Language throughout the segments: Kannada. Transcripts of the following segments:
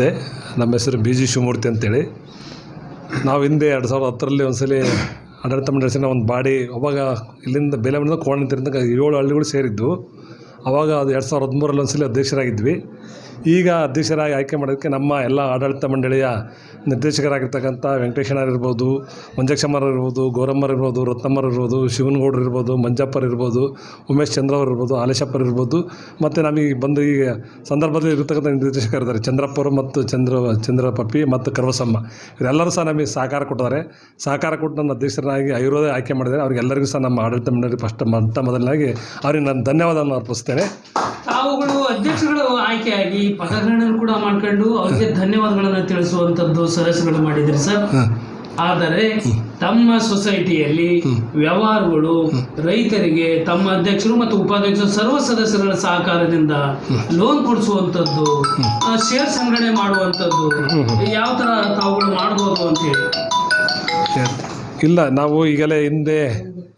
ನಮ್ಮ ಹೆಸರು ಬಿ ಜಿ ಶಿವಮೂರ್ತಿ ಅಂತೇಳಿ. ನಾವು ಹಿಂದೆ ಎರಡು ಸಾವಿರದ ಹತ್ತರಲ್ಲಿ ಒಂದ್ಸಲಿ ಆಡಳಿತ ಸೇರಿ ಒಂದು ಬಾಡಿ, ಅವಾಗ ಇಲ್ಲಿಂದ ಬೇಲಮಣ್ಣಿಂದ ಕೋಣಂತಿರಿಂದ ಏಳು ಹಳ್ಳಿಗಳು ಸೇರಿದ್ದು ಅವಾಗ ಅದು ಎರಡು ಸಾವಿರದ ಹದಿಮೂರಲ್ಲಿ ಒಂದ್ಸಲಿ ಅಧ್ಯಕ್ಷರಾಗಿದ್ವಿ. ಈಗ ಅಧ್ಯಕ್ಷರಾಗಿ ಆಯ್ಕೆ ಮಾಡೋದಕ್ಕೆ ನಮ್ಮ ಎಲ್ಲ ಆಡಳಿತ ಮಂಡಳಿಯ ನಿರ್ದೇಶಕರಾಗಿರ್ತಕ್ಕಂಥ ವೆಂಕಟೇಶಣ್ಣರು ಇರ್ಬೋದು ಗೌರಮ್ಮರಿರ್ಬೋದು ಇರ್ಬೋದು ಗೌರಮ್ಮರ್ ಇರ್ಬೋದು ರತ್ನಮ್ಮರ್ ಇರ್ಬೋದು, ಶಿವನಗೌಡರು ಇರ್ಬೋದು ಮಂಜಪ್ಪರ್ ಇರ್ಬೋದು, ಉಮೇಶ್ ಚಂದ್ರ ಅವ್ರು ಇರ್ಬೋದು ಆಲೇಶಪ್ಪರ್ ಇರ್ಬೋದು, ಮತ್ತು ನಮಗೆ ಬಂದು ಈಗ ಸಂದರ್ಭದಲ್ಲಿ ಇರತಕ್ಕಂಥ ನಿರ್ದೇಶಕರಿದ್ದಾರೆ ಚಂದ್ರಪ್ಪರು ಮತ್ತು ಚಂದ್ರ ಚಂದ್ರ ಪಪ್ಪಿ ಮತ್ತು ಕರ್ವಸಮ್ಮ. ಇವರೆಲ್ಲರೂ ಸಹ ನಮಗೆ ಸಹಕಾರ ಕೊಟ್ಟಿದ್ದಾರೆ. ಸಹಕಾರ ಕೊಟ್ಟು ನನ್ನ ಅಧ್ಯಕ್ಷರನ್ನಾಗಿ ಐರೋದೇ ಆಯ್ಕೆ ಮಾಡಿದ್ದಾರೆ. ಅವ್ರಿಗೆಲ್ಲರಿಗೂ ಸಹ ನಮ್ಮ ಆಡಳಿತ ಮಂಡಳಿ ಫಸ್ಟ್ ಮೊಟ್ಟ ಮೊದಲನಾಗಿ ಅವ್ರಿಗೆ ನಾನು ಧನ್ಯವಾದವನ್ನು ಅರ್ಪಿಸ್ತೇನೆ. ತಾವುಗಳು ಅಧ್ಯಕ್ಷಗಳು ಆಯ್ಕೆಯಾಗಿ ಪದಗ್ರಹಣ ಕೂಡ ಮಾಡ್ಕೊಂಡು ಅವ್ರಿಗೆ ಧನ್ಯವಾದಗಳನ್ನ ತಿಳಿಸುವಂತದ್ದು ಸದಸ್ಯಗಳು ಮಾಡಿದ್ರಿ ಸರ್. ಆದರೆ ತಮ್ಮ ಸೊಸೈಟಿಯಲ್ಲಿ ವ್ಯವಹಾರಗಳು ರೈತರಿಗೆ ತಮ್ಮ ಅಧ್ಯಕ್ಷರು ಮತ್ತು ಉಪಾಧ್ಯಕ್ಷರು ಸರ್ವ ಸದಸ್ಯರ ಸಹಕಾರದಿಂದ ಲೋನ್ ಕೊಡಿಸುವಂತದ್ದು ಶೇರ್ ಸಂಗ್ರಹಣೆ ಮಾಡುವಂತದ್ದು ಯಾವ ತರ ತಾವುಗಳು ಮಾಡ್ಬೋದು ಅಂತ ಹೇಳಿ. ಇಲ್ಲ ನಾವು ಈಗಲೇ ಹಿಂದೆ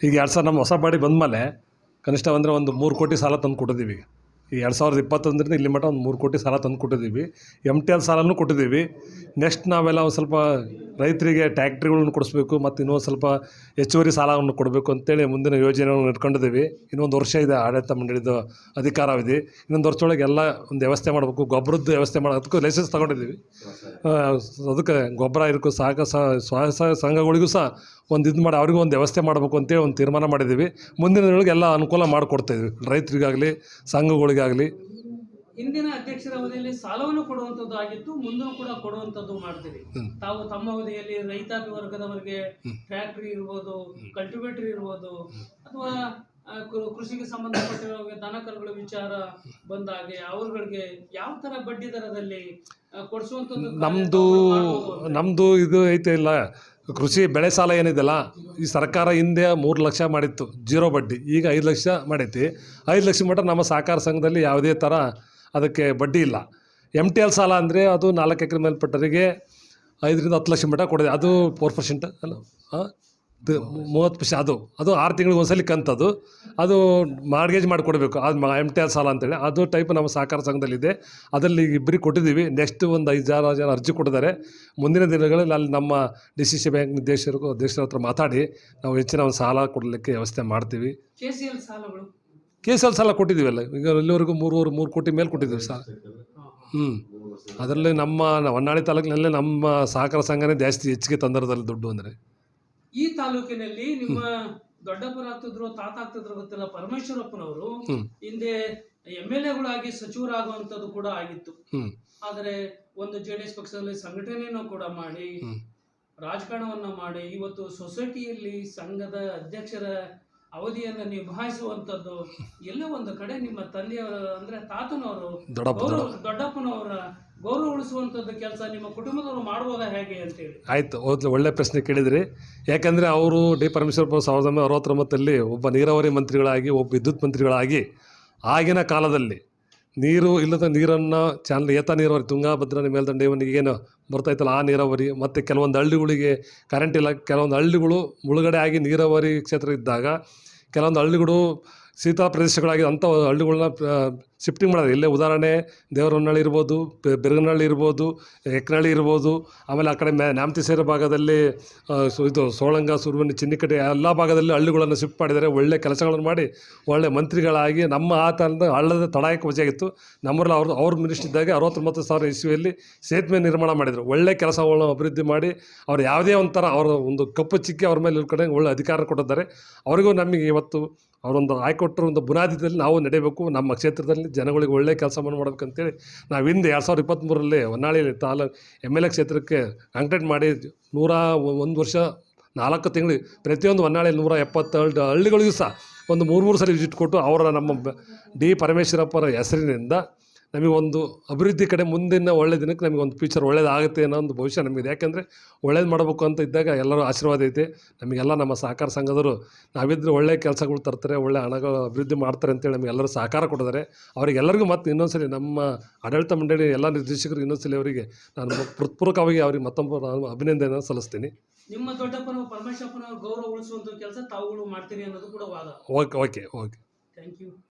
ಈಗ ಎರಡು ಸಾವಿರ ನಮ್ಮ ಹೊಸ ಬಾಡಿ ಬಂದಮೇಲೆ ಕನಿಷ್ಠ ಅಂದರೆ ಒಂದು ಮೂರು ಕೋಟಿ ಸಾಲ ತಂದು ಕೊಟ್ಟಿದ್ದೀವಿ. ಎರಡು ಸಾವಿರದ ಇಪ್ಪತ್ತೊಂದರಿಂದ ಇಲ್ಲಿ ಮಟ್ಟ ಒಂದು ಮೂರು ಕೋಟಿ ಸಾಲ ತಂದು ಕೊಟ್ಟಿದ್ದೀವಿ. ಎಂ ಟಿ ಎಲ್ ಸಾಲನೂ ಕೊಟ್ಟಿದ್ದೀವಿ. ನೆಕ್ಸ್ಟ್ ನಾವೆಲ್ಲ ಒಂದು ಸ್ವಲ್ಪ ರೈತರಿಗೆ ಟ್ಯಾಕ್ಟ್ರಿಗಳನ್ನು ಕೊಡಿಸ್ಬೇಕು ಮತ್ತು ಇನ್ನೊಂದು ಸ್ವಲ್ಪ ಹೆಚ್ಚುವರಿ ಸಾಲವನ್ನು ಕೊಡಬೇಕು ಅಂತೇಳಿ ಮುಂದಿನ ಯೋಜನೆಗಳನ್ನು ಇಟ್ಕೊಂಡಿದ್ದೀವಿ ಇನ್ನೊಂದು ವರ್ಷ ಇದೆ ಆಡಳಿತ ಮಂಡಳಿದು ಅಧಿಕಾರವಿದೆ. ಇನ್ನೊಂದು ವರ್ಷದೊಳಗೆ ಎಲ್ಲ ಒಂದು ವ್ಯವಸ್ಥೆ ಮಾಡಬೇಕು. ಗೊಬ್ಬರದ ವ್ಯವಸ್ಥೆ ಮಾಡೋದಕ್ಕೂ ಲೈಸೆನ್ಸ್ ತೊಗೊಂಡಿದ್ದೀವಿ. ಅದಕ್ಕೆ ಗೊಬ್ಬರ ಇರಕ್ಕೂ ಸಹಕಾರ ಸ್ವಸಹಾಯ ಸಂಘಗಳಿಗೂ ಸಹ ಒಂದು ಇದು ಮಾಡಿ ಅವ್ರಿಗೂ ಒಂದು ವ್ಯವಸ್ಥೆ ಮಾಡಬೇಕು ಅಂತೇಳಿ ಒಂದು ತೀರ್ಮಾನ ಮಾಡಿದ್ದೀವಿ. ಮುಂದಿನ ಎಲ್ಲ ಅನುಕೂಲ ಮಾಡಿಕೊಡ್ತಾಯಿದ್ವಿ ರೈತರಿಗಾಗಲಿ ಸಂಘಗಳಿಗಾಗಲಿ ಹಿಂದಿನ ಅಧ್ಯಕ್ಷರ ಅವಧಿಯಲ್ಲಿ ಸಾಲವನ್ನು ಕೊಡುವಂತದ್ದು ಆಗಿತ್ತು ಮುಂದೂ ಕೂಡ ಕೊಡುವಂತದ್ದು ಮಾಡ್ತೀರಿ ತಾವು ತಮ್ಮ ಅವಧಿಯಲ್ಲಿ ರೈತಾಪಿ ವರ್ಗದವರಿಗೆ ಫ್ಯಾಕ್ಟರಿ ಇರ್ಬೋದು ಕಲ್ಟಿವೇಟರ್ ಇರ್ಬೋದು ಅಥವಾ ಕೃಷಿಗೆ ಸಂಬಂಧಪಟ್ಟಿರುವ ದನ ಕರುಗಳ ವಿಚಾರ ಬಂದಾಗೆ ಅವ್ರಗಳಿಗೆ ಯಾವ ತರ ಬಡ್ಡಿ ದರದಲ್ಲಿ ಆ, ಕೊಡಿಸುವಂತದ್ದು ನಮ್ದು. ನಮ್ಮದು ಇದು ಐತೆ ಇಲ್ಲ. ಕೃಷಿ ಬೆಳೆ ಸಾಲ ಏನಿದೆಯಲ್ಲ, ಈ ಸರ್ಕಾರ ಹಿಂದೆ ಮೂರು ಲಕ್ಷ ಮಾಡಿತ್ತು, ಜೀರೋ ಬಡ್ಡಿ, ಈಗ ಐದು ಲಕ್ಷ ಮಾಡೈತಿ. ಐದು ಲಕ್ಷ ಮಟ್ಟ ನಮ್ಮ ಸಹಕಾರ ಸಂಘದಲ್ಲಿ ಯಾವುದೇ ಥರ ಅದಕ್ಕೆ ಬಡ್ಡಿ ಇಲ್ಲ. ಎಂ ಟಿ ಎಲ್ ಸಾಲ ಅಂದರೆ ಅದು ನಾಲ್ಕು ಎಕರೆ ಮೇಲ್ಪಟ್ಟರಿಗೆ ಐದರಿಂದ ಹತ್ತು ಲಕ್ಷ ಮಟ್ಟ ಕೊಡಿದೆ, ಅದು ಫೋರ್ ಪರ್ಸೆಂಟ್ ಅಲ್ಲ ಹಾಂ ಮೂವತ್ತು ಪರ್ಸೆಂಟ್ ಅದು ಅದು ಆರು ತಿಂಗಳಿಗೆ ಒಂದ್ಸಲಿ ಕಂತದು ಅದು. ಮಾರ್ಗೇಜ್ ಮಾಡಿಕೊಡ್ಬೇಕು ಅದು ಎಂ ಟಿ ಆರ್ ಸಾಲ ಅಂತೇಳಿ. ಅದು ಟೈಪ್ ನಮ್ಮ ಸಹಕಾರ ಸಂಘದಲ್ಲಿದೆ. ಅದರಲ್ಲಿ ಇಬ್ಬರಿಗೆ ಕೊಟ್ಟಿದ್ದೀವಿ. ನೆಕ್ಸ್ಟ್ ಒಂದು ಐದು ಜನ ಜನ ಅರ್ಜಿ ಕೊಟ್ಟಿದ್ದಾರೆ. ಮುಂದಿನ ದಿನಗಳಲ್ಲಿ ಅಲ್ಲಿ ನಮ್ಮ ಡಿ ಸಿ ಸಿ ಬ್ಯಾಂಕ್ ನಿರ್ದೇಶಕರು ಅಧ್ಯಕ್ಷರ ಹತ್ರ ಮಾತಾಡಿ ನಾವು ಹೆಚ್ಚಿನ ಒಂದು ಸಾಲ ಕೊಡಲಿಕ್ಕೆ ವ್ಯವಸ್ಥೆ ಮಾಡ್ತೀವಿ. ಕೆ ಸಿ ಎಲ್ ಸಾಲ ಕೊಟ್ಟಿದ್ದೀವಿ ಅಲ್ಲ. ಈಗ ಇಲ್ಲಿವರೆಗೂ ಮೂರುವರೆ ಮೂರು ಕೋಟಿ ಮೇಲೆ ಕೊಟ್ಟಿದ್ದೀವಿ ಸಾಲ. ಹ್ಞೂ ಅದರಲ್ಲಿ ನಮ್ಮ ಹೊನ್ನಾಳಿ ತಾಲೂಕಿನಲ್ಲೇ ನಮ್ಮ ಸಹಕಾರ ಸಂಘನೇ ಜಾಸ್ತಿ ಹೆಚ್ಚಿಗೆ ತಂದರದಲ್ಲಿ ದುಡ್ಡು ಅಂದರೆ. ಈ ತಾಲೂಕಿನಲ್ಲಿ ನಿಮ್ಮ ದೊಡ್ಡಪ್ಪರ ಆಗ್ತಿದ್ರು ತಾತ ಆಗ್ತಿದ್ರು ಗೊತ್ತಿಲ್ಲ ಪರಮೇಶ್ವರಪ್ಪನವರು. ಹಿಂದೆ ಎಂ ಎಲ್ ಎಗಳಾಗಿ ಸಚಿವರಾಗುವಂತದ್ದು ಕೂಡ ಆಗಿತ್ತು ಆದರೆ ಒಂದು ಜೆ ಡಿ ಎಸ್ ಪಕ್ಷದಲ್ಲಿ ಸಂಘಟನೆಯನ್ನು ಕೂಡ ಮಾಡಿ. ರಾಜಕಾರಣವನ್ನ ಮಾಡಿ ಇವತ್ತು ಸೊಸೈಟಿಯಲ್ಲಿ ಸಂಘದ ಅಧ್ಯಕ್ಷರ ಅವಧಿಯನ್ನು ನಿಭಾಯಿಸುವಂತದ್ದು ಎಲ್ಲೋ ಒಂದು ಕಡೆ ನಿಮ್ಮ ತಂದೆಯವರ ಅಂದ್ರೆ ತಾತನವರು ದೊಡ್ಡಪ್ಪನವರ ಗೌರವ ಉಳಿಸುವಂತದ್ದು ಕೆಲಸ ನಿಮ್ಮ ಕುಟುಂಬದವರು ಮಾಡ್ಬೋದಾ ಹೇಗೆ ಅಂತೇಳಿ. ಆಯಿತು ಹೋದ್ಲು ಒಳ್ಳೆ ಪ್ರಶ್ನೆ ಕೇಳಿದ್ರಿ. ಯಾಕಂದರೆ ಅವರು ಡಿ ಪರಮೇಶ್ವರಪ್ಪ ಸಾವಿರದ ಒಂಬೈನೂರ ಅರವತ್ತೊಂಬತ್ತಲ್ಲಿ ಒಬ್ಬ ನೀರಾವರಿ ಮಂತ್ರಿಗಳಾಗಿ ಒಬ್ಬ ವಿದ್ಯುತ್ ಮಂತ್ರಿಗಳಾಗಿ ಆಗಿನ ಕಾಲದಲ್ಲಿ ನೀರು ಇಲ್ಲದ ನೀರನ್ನು ಚಾನಲ್ ಏತ ನೀರಾವರಿ ತುಂಗಾಭದ್ರಾ ಮೇಲ್ದಂಡೆ ಇವನಿಗೆ ಏನು ಬರ್ತಾಯಿತ್ತಲ್ಲ ಆ ನೀರಾವರಿ, ಮತ್ತು ಕೆಲವೊಂದು ಹಳ್ಳಿಗಳಿಗೆ ಕರೆಂಟ್ ಇಲ್ಲ, ಕೆಲವೊಂದು ಹಳ್ಳಿಗಳು ಮುಳುಗಡೆ ಆಗಿ ನೀರಾವರಿ ಕ್ಷೇತ್ರ ಇದ್ದಾಗ, ಕೆಲವೊಂದು ಹಳ್ಳಿಗಳು ಶೀತ ಪ್ರದೇಶಗಳಾಗಿ ಅಂಥ ಹಳ್ಳಿಗಳನ್ನ ಶಿಫ್ಟಿಂಗ್ ಮಾಡೋದು. ಇಲ್ಲೇ ಉದಾಹರಣೆ, ದೇವರಹೊನ್ನಳ್ಳಿ ಇರ್ಬೋದು ಬೆರಗನಹಳ್ಳಿ ಇರ್ಬೋದು, ಎಕ್ನಹಳ್ಳಿ ಇರ್ಬೋದು, ಆಮೇಲೆ ಆ ಕಡೆ ಮ್ಯಾ ನ್ಯಾಮತಿಸೇರ ಭಾಗದಲ್ಲಿ ಸೊ, ಇದು ಸೋಳಂಗ ಸುರುವನಿ ಚಿನ್ನಿಕಟ್ಟೆ, ಎಲ್ಲ ಭಾಗದಲ್ಲಿ ಹಳ್ಳಿಗಳನ್ನು ಶಿಫ್ಟ್ ಮಾಡಿದರೆ ಒಳ್ಳೆ ಕೆಲಸಗಳನ್ನು ಮಾಡಿ, ಒಳ್ಳೆ ಮಂತ್ರಿಗಳಾಗಿ ನಮ್ಮ ಆ ಥರದ ಹಳ್ಳದ ತಡಾಯಕ್ಕೆ ವಜೆಯಾಗಿತ್ತು. ನಮ್ಮಲ್ಲಿ ಅವ್ರದ್ದು ಅವ್ರ ಮಿನಿಸ್ಟರ್ ಇದ್ದಾಗ ಅರವತ್ತೊಂಬತ್ತು ಸಾವಿರ ಇಸ್ವಿಯಲ್ಲಿ ಸೇತುವೆ ನಿರ್ಮಾಣ ಮಾಡಿದರು. ಒಳ್ಳೆ ಕೆಲಸಗಳನ್ನು ಅಭಿವೃದ್ಧಿ ಮಾಡಿ, ಅವ್ರು ಯಾವುದೇ ಒಂಥರ, ಅವರ ಒಂದು ಕಪ್ಪು ಚಿಕ್ಕಿ ಅವ್ರ ಮೇಲೆ ಕಡೆ ಒಳ್ಳೆ ಅಧಿಕಾರ ಕೊಟ್ಟಿದ್ದಾರೆ. ಅವರಿಗೂ ನಮಗೆ ಇವತ್ತು ಅವರೊಂದು ಆಯ್ಕೊಟ್ಟರು ಒಂದು ಬುನಾದಿದಲ್ಲಿ ನಾವು ನಡೆಯಬೇಕು ನಮ್ಮ ಕ್ಷೇತ್ರದಲ್ಲಿ ಜನಗಳಿಗೆ ಒಳ್ಳೆ ಕೆಲಸವನ್ನು ಮಾಡ್ಬೇಕಂತೇಳಿ ನಾವು ಹಿಂದೆ ಎರಡು ಸಾವಿರದ ಇಪ್ಪತ್ತ್ಮೂರರಲ್ಲಿ ಹೊನ್ನಾಳಿಯಲ್ಲಿ ತಾಲ ಎಂ ಎಲ್ ಎ ಕ್ಷೇತ್ರಕ್ಕೆ ಕಾಂಕ್ರೀಟ್ ಮಾಡಿ ನೂರ ಒಂದು ವರ್ಷ ನಾಲ್ಕು ತಿಂಗಳು ಪ್ರತಿಯೊಂದು ಹೊನ್ನಾಳಿ ನೂರ ಎಪ್ಪತ್ತೆರಡು ಹಳ್ಳಿಗಳಿಗೂ ಸಹ ಒಂದು ಮೂರು ಮೂರು ಸಲ ವಿಸಿಟ್ ಕೊಟ್ಟು ಅವರ ನಮ್ಮ ಡಿ ಪರಮೇಶ್ವರಪ್ಪರ ಹೆಸರಿನಿಂದ ನಮಗೊಂದು ಅಭಿವೃದ್ಧಿ ಕಡೆ ಮುಂದಿನ ಒಳ್ಳೆ ದಿನಕ್ಕೆ ನಮಗೆ ಒಂದು ಫ್ಯೂಚರ್ ಒಳ್ಳೇದಾಗುತ್ತೆ ಅನ್ನೋ ಒಂದು ಭವಿಷ್ಯ ನಮಗಿದೆ. ಯಾಕೆಂದರೆ ಒಳ್ಳೇದು ಮಾಡಬೇಕು ಅಂತ ಇದ್ದಾಗ ಎಲ್ಲರೂ ಆಶೀರ್ವಾದ ಐತೆ. ನಮಗೆಲ್ಲ ನಮ್ಮ ಸಹಕಾರ ಸಂಘದವರು ನಾವಿದ್ದರೆ ಒಳ್ಳೆ ಕೆಲಸಗಳು ತರ್ತಾರೆ ಒಳ್ಳೆ ಹಣ ಅಭಿವೃದ್ಧಿ ಮಾಡ್ತಾರೆ ಅಂತೇಳಿ ನಮಗೆಲ್ಲರೂ ಸಹಕಾರ ಕೊಟ್ಟಿದ್ದಾರೆ. ಅವರಿಗೆಲ್ಲರಿಗೂ ಮತ್ತೆ ಇನ್ನೊಂದ್ಸಲಿ ನಮ್ಮ ಆಡಳಿತ ಮಂಡಳಿ ಎಲ್ಲ ನಿರ್ದೇಶಕರು ಇನ್ನೊಂದ್ಸಲಿ ಅವರಿಗೆ ನಾನು ಹೃತ್ಪೂರ್ವಕವಾಗಿ ಅವರಿಗೆ ಮತ್ತೊಮ್ಮೆ ನಾನು ಅಭಿನಂದನೆ ಸಲ್ಲಿಸ್ತೀನಿ. ನಿಮ್ಮ ದೊಡ್ಡಪ್ಪನ ಪರಮೇಶ್ವರಪ್ಪನವ್ರ ಗೌರವ ಉಳಿಸುವಂಥ ಕೆಲಸ ತಾವುಗಳು ಮಾಡ್ತೀರಿ ಅನ್ನೋದು ಕೂಡ ವಾದ. Okay okay okay. Thank you